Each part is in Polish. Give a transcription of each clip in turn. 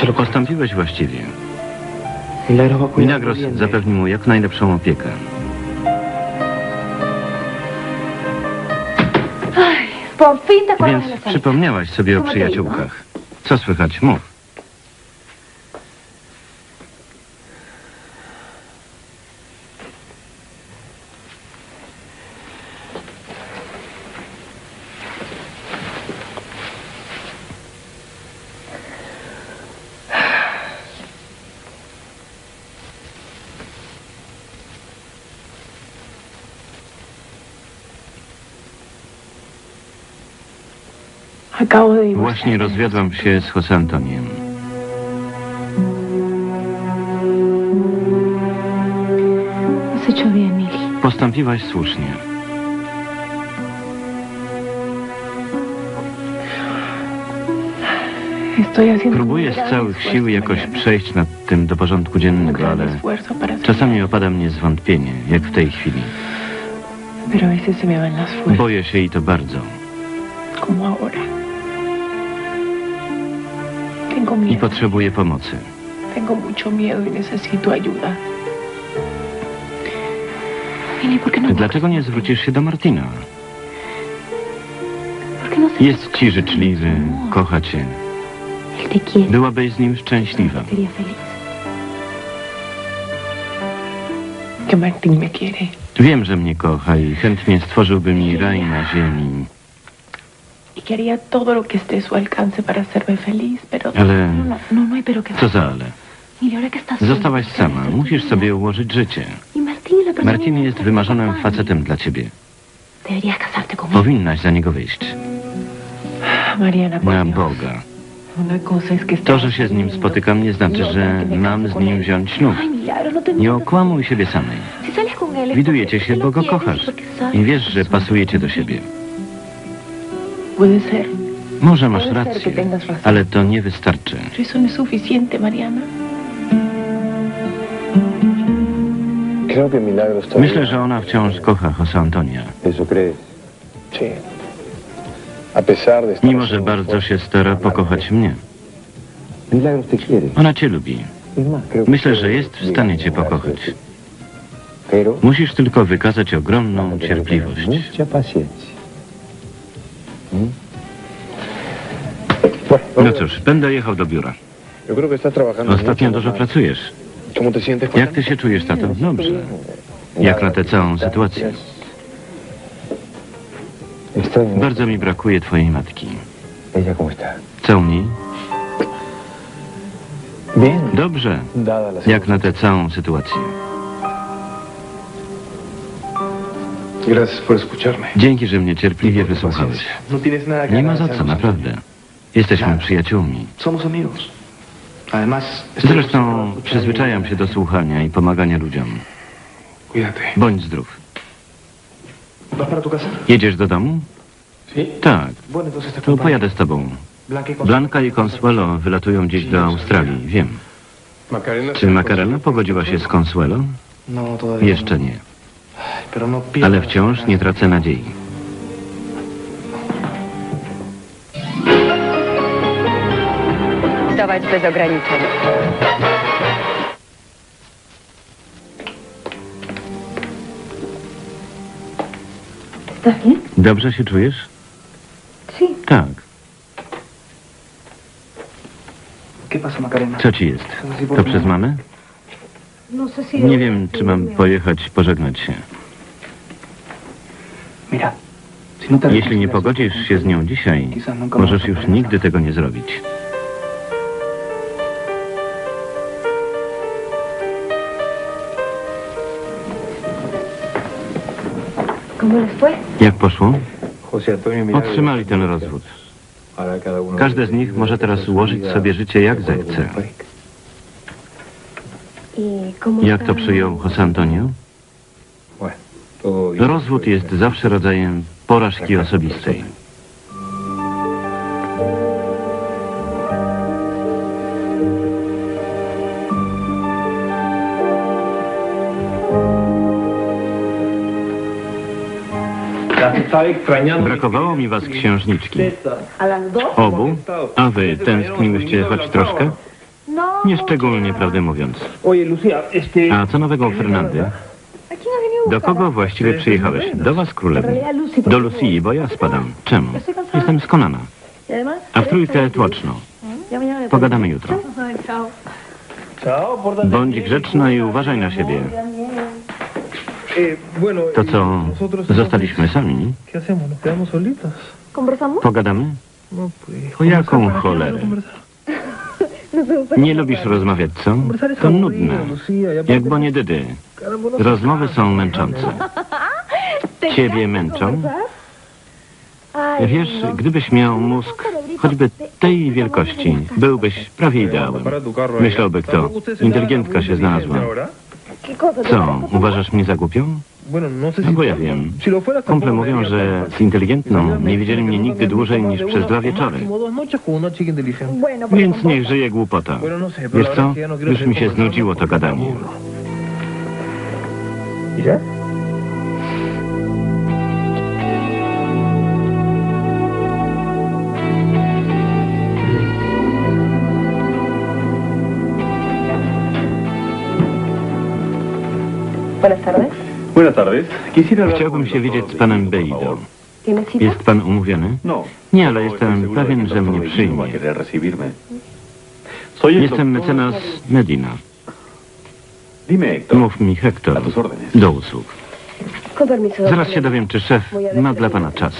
correcto. Postąpiłeś właściwie. Milagros zapewni mu jak najlepszą opiekę. Więc przypomniałaś sobie o ¿Cómo te digo? przyjaciółkach. Co słychać? Mów. Właśnie rozwiodłam się z José Antoniem. Postąpiłaś słusznie. Próbuję z całych sił jakoś przejść nad tym do porządku dziennego, ale czasami opada mnie zwątpienie, jak w tej chwili. Boję się i to bardzo. como ahora. I miedo, potrzebuję pomocy. tengo mucho miedo y necesito ayuda. Mili, ¿por qué no? Dlaczego nie zwrócisz się do Martina? ¿Por qué no Jest ci życzliwy, kocha cię. Byłabyś z nim szczęśliwa. Wiem, że mnie kocha i chętnie stworzyłby mi raj na ziemi, Y que haría todo lo que esté a su alcance para hacerme feliz, pero... ale No, no, no, no hay pero que co za ale. Zostałaś sama, musisz sobie ułożyć życie. Y Marcin jest wymarzonym está facetem dla ciebie. Powinnaś za niego wyjść. Na. Boga. To, że się z nim spotykam, nie znaczy, że mam z nim wziąć ślub. No Nie okłamuj siebie samej. Widujecie się, bo go kochasz. I wiesz, że pasujecie do siebie. Może masz rację, ale to nie wystarczy. Myślę, że ona wciąż kocha José Antonia. Mimo, że bardzo się stara pokochać mnie. Ona cię lubi. Que Myślę, że jest w stanie cię pokochać. Musisz tylko wykazać ogromną cierpliwość. No cóż, będę jechał do biura. Ostatnio dużo pracujesz. Jak ty się czujesz, tato? Dobrze. Jak na tę całą sytuację. Bardzo mi brakuje twojej matki. Co u niej? Dobrze. Jak na tę całą sytuację. Dzięki, że mnie cierpliwie wysłuchałeś. No Nie ma za co, José. naprawdę. Jesteśmy przyjaciółmi. Zresztą przyzwyczajam się do słuchania i pomagania ludziom. Bądź zdrów. Jedziesz do domu? Tak, to pojadę z tobą. Blanca y. Blanka i Consuelo wylatują gdzieś do Australii, wiem. Czy Macarena pogodziła się z Consuelo? No, Jeszcze no. nie. Ay, Pero no pierdas Ale wciąż nie tracę nadziei. Zdołać bez ograniczeń. Dobrze się czujesz? Tak. Co ci jest? To przez mamę? No. Nie wiem, czy mam pojechać pożegnać się. Jeśli nie pogodzisz się z nią dzisiaj, możesz już nigdy tego nie zrobić. Jak poszło? Otrzymali ten rozwód. Każde z nich może teraz ułożyć sobie życie jak zechce. ¿Y Jak to przyjął José Antonio? Rozwód jest zawsze rodzajem porażki osobistej. Brakowało mi was księżniczki. Obu? A wy tęskniłyście choć troszkę? Nieszczególnie, prawdę mówiąc. A co nowego u Fernandy? ¿A quién ha venido a Do kogo właściwie przyjechałeś? Do was, królewo. Do Lucii, bo ja spadam. Czemu? Jestem skonana. A w trójkę tłoczno. Pogadamy jutro. Bądź grzeczna i uważaj na siebie. To co, zostaliśmy sami? Pogadamy? O jaką conversar, ¿para qué cholerę? vamos a conversar? No sé, pero- Nie lubisz rozmawiać, co? To nudne. Jak no se Rozmowy są męczące. ¿Te Ciebie męczą? Wiesz, gdybyś miał mózg choćby tej wielkości, byłbyś prawie ideałem. Myślałby kto. Inteligentka się znalazła. inteligente ahora. ¿Qué cosa? ¿Te Co, uważasz mnie za głupią? Bo ja wiem. Kumple mówią, że z inteligentną nie widzieli mnie nigdy dłużej niż przez dwa wieczory. Więc niech żyje głupota. No Wiesz co? no Już mi się znudziło to gadanie. ¿Y? Buenas tardes. Chciałbym się widzieć z panem Beido. Jest pan umówiony? No. Nie, ale jestem pewien, że mnie przyjmie. Jestem mecenas Medina. Mów mi, órdenes. Do usług. Zaraz się dowiem, czy szef ma dla pana czas.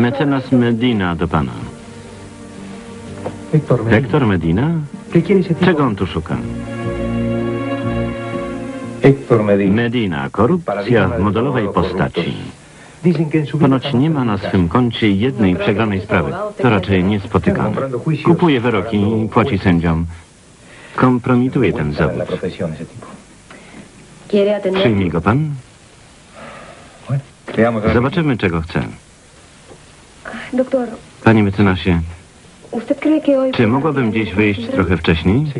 Mecenas Medina do pana. Hektor Medina? ¿Qué quiere ese tipo? Czego on tu szuka? Medina. Medina, korupcja w modelowej postaci. Ponoć nie ma na swym koncie jednej przegranej sprawy. To raczej niespotykane. Kupuje wyroki i płaci sędziom. Kompromituje ten zawód. Przyjmie go pan? Zobaczymy, czego chce. Panie mecenasie, czy mogłabym dziś wyjść trochę wcześniej?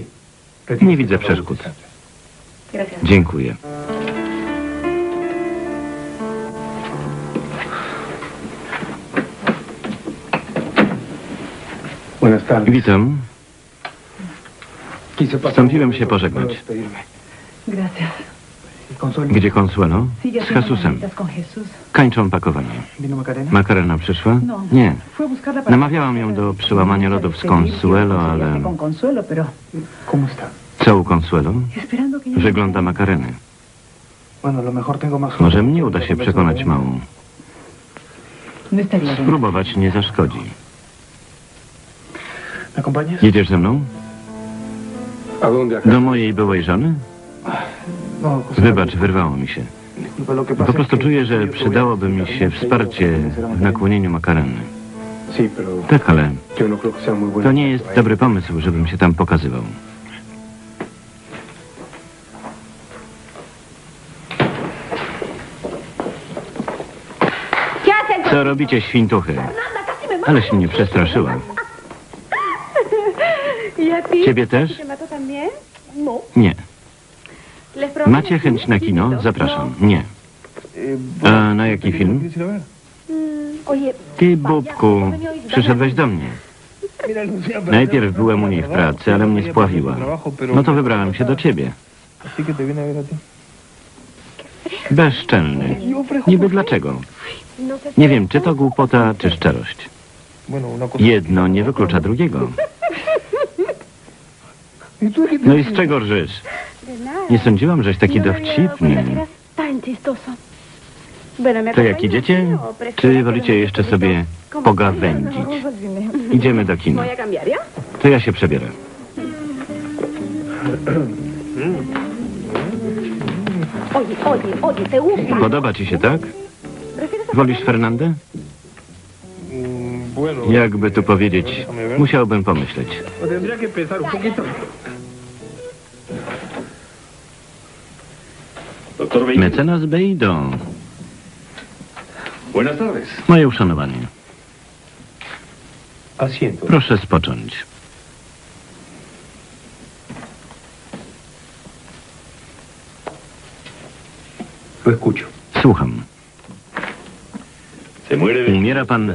Nie widzę przeszkód. Dziękuję. Witam. Un się pożegnać. Gracias. Gdzie Consuelo? Z Jesusem. Kończą pakowanie. Makarena przyszła? No. Nie. Namawiałam ją do przełamania lodów z Consuelo, ale... Co u Consuelo? Wygląda makareny. Może mnie uda się przekonać małą. No. Spróbować nie zaszkodzi. Jedziesz ze mną? ¿A dónde Do mojej byłej żony? Wybacz, wyrwało mi się. Po prostu czuję, że przydałoby mi się wsparcie w nakłonieniu makareny. Tak, ale to nie jest dobry pomysł, żebym się tam pokazywał. Co robicie, świntuchy? Aleś mnie przestraszyła. Ciebie też? Nie. ¿Les prometo Macie chęć na kino? Zapraszam. Nie. A na jaki film? Mm, Oye, Ty, Bubku, przyszedłeś do mnie. Najpierw byłem u niej w pracy, ale mnie spławiła. No to wybrałem się do ciebie. Bezczelny. Niby dlaczego? Nie wiem, czy to głupota, czy szczerość. Jedno nie wyklucza drugiego. ¿Y tú de qué te No i z czego rżysz? Nie sądziłam, żeś taki dowcipny. que eras tan chistoso. Bueno, ¿me To jak idziecie? Czy wolicie jeszcze sobie pogawędzić? Idziemy do kina. To ja się przebiorę. Podoba ci się, tak? ¿Prefieres Wolisz Fernandę? Jakby tu powiedzieć, musiałbym pomyśleć. Doctor Benito. Mecenas Beido. Buenas tardes. Moje uszanowanie. Asiento. Proszę spocząć. Lo escucho. Słucham. Se muere de... Umiera pan